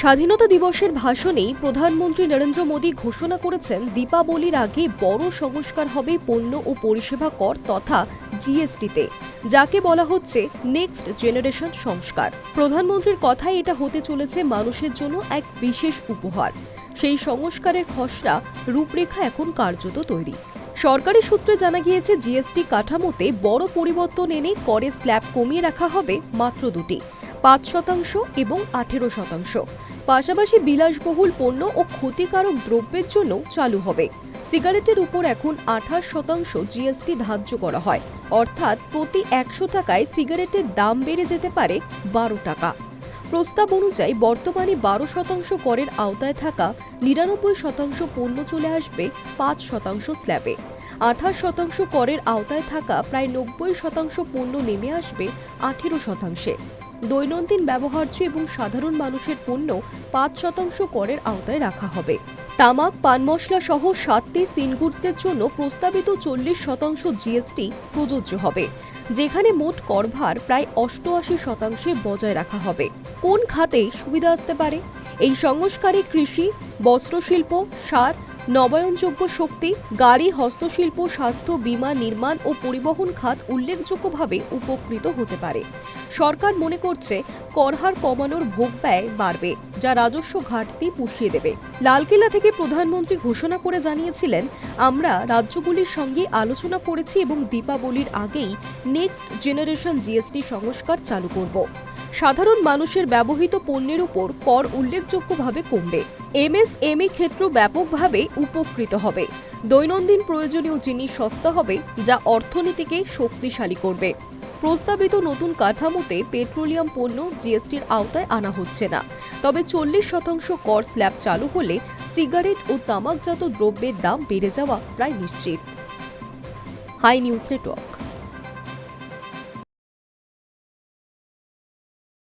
স্বাধীনতা দিবসের ভাষণেই প্রধানমন্ত্রী নরেন্দ্র মোদী ঘোষণা করেছেন, দীপাবলির আগে বড় সংস্কার হবে পণ্য ও পরিষেবা কর তথা জিএসটিতে, যাকে বলা হচ্ছে নেক্সট জেনারেশন সংস্কার। প্রধানমন্ত্রীর কথায় এটা হতে চলেছে মানুষের জন্য এক বিশেষ উপহার। সেই সংস্কারের খসড়া রূপরেখা এখন কার্যত তৈরি। সরকারি সূত্রে জানা গিয়েছে, জিএসটি কাঠামোতে বড় পরিবর্তন এনে করের স্ল্যাব কমিয়ে রাখা হবে মাত্র দুটি। পাঁচ শতাংশ এবং আঠেরো শতাংশ। পাশাপাশি বিলাসবহুল পণ্য ও ক্ষতিকারক দ্রব্যের জন্য চালু হবে। সিগারেটের উপর এখন আঠাশ শতাংশ জিএসটি ধার্য করা হয়। অর্থাৎ প্রতি একশো টাকায় সিগারেটের দাম বেড়ে যেতে পারে বারো টাকা। প্রস্তাব অনুযায়ী বর্তমানে বারো শতাংশ করের আওতায় থাকা নিরানব্বই শতাংশ পণ্য চলে আসবে পাঁচ শতাংশ স্ল্যাবে। আঠাশ শতাংশ করের আওতায় থাকা প্রায় নব্বই শতাংশ পণ্য নেমে আসবে আঠেরো শতাংশে। দৈনন্দিন ব্যবহার্য এবং সাধারণ মানুষের পণ্য পাঁচ শতাংশ করের আওতায় রাখা হবে। তামাক, পান মশলা সহ সাতটি সিনগুডসের জন্য প্রস্তাবিত চল্লিশ শতাংশ জিএসটি প্রযোজ্য হবে, যেখানে মোট করভার প্রায় অষ্টআশি শতাংশে বজায় রাখা হবে। কোন খাতে সুবিধা আসতে পারে? এই সংস্কারে কৃষি, বস্ত্রশিল্প, সার নবায়নযোগ্য শক্তি, গাড়ি, হস্তশিল্প, স্বাস্থ্য, বীমা, নির্মাণ ও পরিবহন খাত উল্লেখযোগ্যভাবে উপকৃত হতে পারে। সরকার মনে করছে, করহার কমানোর ভোগ ব্যয় বাড়বে, যা রাজস্ব ঘাটতি পুষিয়ে দেবে। লালকেল্লা থেকে প্রধানমন্ত্রী ঘোষণা করে জানিয়েছিলেন, আমরা রাজ্যগুলির সঙ্গে আলোচনা করেছি এবং দীপাবলির আগেই নেক্সট জেনারেশন জিএসটি সংস্কার চালু করব। সাধারণ মানুষের ব্যবহৃত পণ্যের উপর কর উল্লেখযোগ্যভাবে কমবে। এমএসএমই ক্ষেত্র ব্যাপকভাবে উপকৃত হবে। দৈনন্দিন প্রয়োজনীয় জিনিস সস্তা হবে, যা অর্থনীতিকে শক্তিশালী করবে। প্রস্তাবিত নতুন কাঠামোতে পেট্রোলিয়াম পণ্য জিএসটির আওতায় আনা হচ্ছে না। তবে চল্লিশ শতাংশ কর স্ল্যাব চালু হলে সিগারেট ও তামাকজাত দ্রব্যের দাম বেড়ে যাওয়া প্রায় নিশ্চিত। Hi news network.